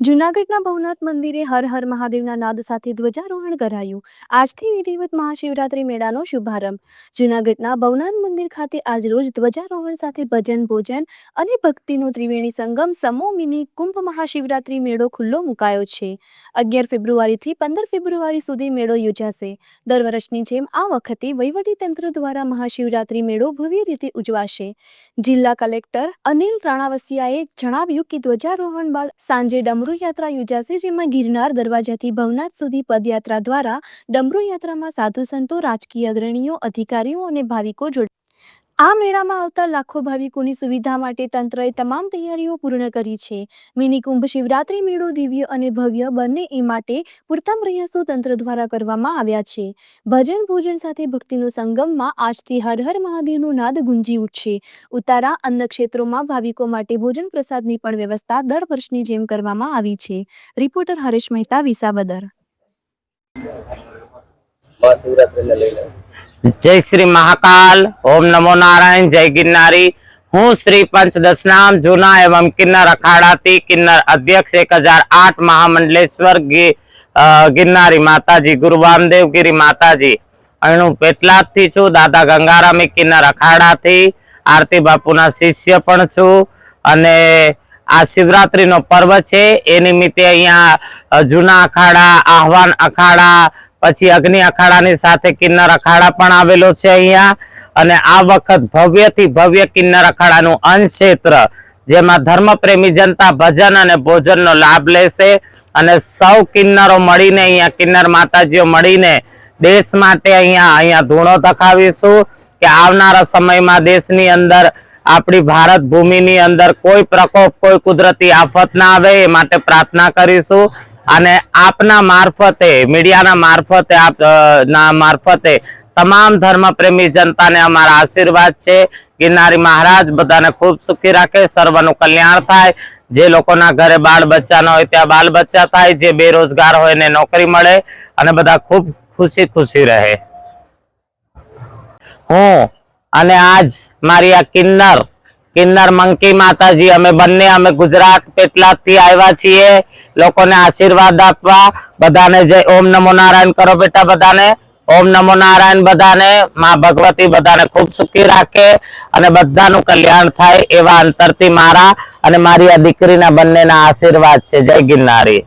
જૂનાગઢના ભવનાથ મંદિરે હર હર મહાદેવના નાદ સાથે ધ્વજારોહણ કરાયું. આજથી વિધિવત મહાશિવરાત્રી મેળાનો શુભારંભ. જૂનાગઢના ભવનાથ મંદિર ખાતે આજરોજ ધ્વજારોહણ સાથે ભજન, ભોજન અને ભક્તિનો ત્રિવેણી સંગમ સમો મિની કુંભ મહાશિવરાત્રી મેળો ખુલ્લો મુકાયો છે. અગિયાર ફેબ્રુઆરીથી પંદર ફેબ્રુઆરી સુધી મેળો યોજાશે. દર વર્ષની જેમ આ વખતે વહીવટીતંત્ર દ્વારા મહાશિવરાત્રી મેળો ભવ્ય રીતે ઉજવાશે. જિલ્લા કલેક્ટર અનિલ રાણાવસિયાએ જણાવ્યું કે ધ્વજારોહણ બાદ સાંજે ડમરૂ યાત્રા યોજાશે, જેમાં ગિરનાર દરવાજાથી ભવનાથ સુધી પદયાત્રા દ્વારા ડમરૂ યાત્રામાં સાધુ સંતો, રાજકીય અગ્રણીઓ, અધિકારીઓ અને ભાવિકો જોડ આ મેળામાં આવતા લાખો ભાવિકોની સુવિધા માટે તંત્રએ તમામ તૈયારીઓ પૂર્ણ કરી છે. મિની કુંભ, શિવરાત્રી મેળો, દિવ્ય અને ભવ્ય બંને એ માટે પૂરતા પ્રયાસો તંત્ર દ્વારા કરવામાં આવ્યા છે. ભજન, ભોજન સાથે ભક્તિનો સંગમમાં આજથી હર હર મહાદેવનો નાદ ગુંજી ઉઠશે. ઉતારા અન્ય ક્ષેત્રોમાં ભાવિકો માટે ભોજન પ્રસાદની પણ વ્યવસ્થા દર વર્ષની જેમ કરવામાં આવી છે. રિપોર્ટર હરેશ મહેતા, વિસાવદર. મહાશિવરાત્રીને લઈને જય શ્રી મહાકાલ. ઓમ નમો નારાયણ, જય ગિરનારી. હું શ્રી પંચદશનામ, જૂના એવમ કિન્નર અખાડાથી કિન્નર અધ્યક્ષ એક હજાર આઠ મહામંડલેશ્વર ગિરનારી માતાજી, ગુરુ વામદેવગીરી માતાજી. અહીંનું પેટલાદથી છું, દાદા ગંગારામી કિન્નર અખાડાથી. આરતી બાપુના શિષ્ય પણ છું. અને આ શિવરાત્રીનો પર્વ છે. એ નિમિત્તે અહીંયા જૂના અખાડા, આહવાન અખાડા પછી અગ્નિ અખાડાની સાથે કિન્નર અખાડા પણ આવેલો છે અહીંયા. અને આ વખત ભવ્યથી ભવ્ય કિન્નર અખાડાનું ક્ષેત્ર જેમાં ધર્મપ્રેમી જનતા ભજન અને ભોજનનો લાભ લેશે. અને સૌ કિન્નરો મળીને અહીંયા કિન્નર માતાજીઓ મળીને દેશ માટે અહીંયા અહીંયા ધૂણો ધખાવીશું કે આવનારા સમયમાં દેશની અંદર આપણી ભારત ભૂમિની અંદર કોઈ પ્રકોપ, કોઈ કુદરતી આફત ના આવે એ માટે પ્રાર્થના કરીશું. અને આપના મારફતે, મીડિયાના મારફતે, આપ ના મારફતે તમામ ધર્મપ્રેમી જનતાને અમારા આશીર્વાદ છે. ગિરનારી મહારાજ બધાને ખૂબ સુખી રાખે, સર્વનું કલ્યાણ થાય. જે લોકોના ઘરે બાળ બચ્ચા ન હોય ત્યાં બાલ બચ્ચા થાય, જે બેરોજગાર હોય એને નોકરી મળે અને બધા ખૂબ ખુશી ખુશી રહે. હું અને આજ મારી આ કિન્નર કિન્નર મંકી માતાજી, અમે બંને, અમે ગુજરાત પેટલાદથી આવ્યા છીએ. લોકોને આશીર્વાદ આપવા. બધાને જય, ઓમ નમો નારાયણ કરો બેટા બધાને. ઓમ નમો નારાયણ બધાને. માં ભગવતી બધાને ખૂબ સુખી રાખે અને બધાનું કલ્યાણ થાય એવા અંતરથી મારા અને મારી આ દીકરીના બંનેના આશીર્વાદ છે. જય ગિરનારી.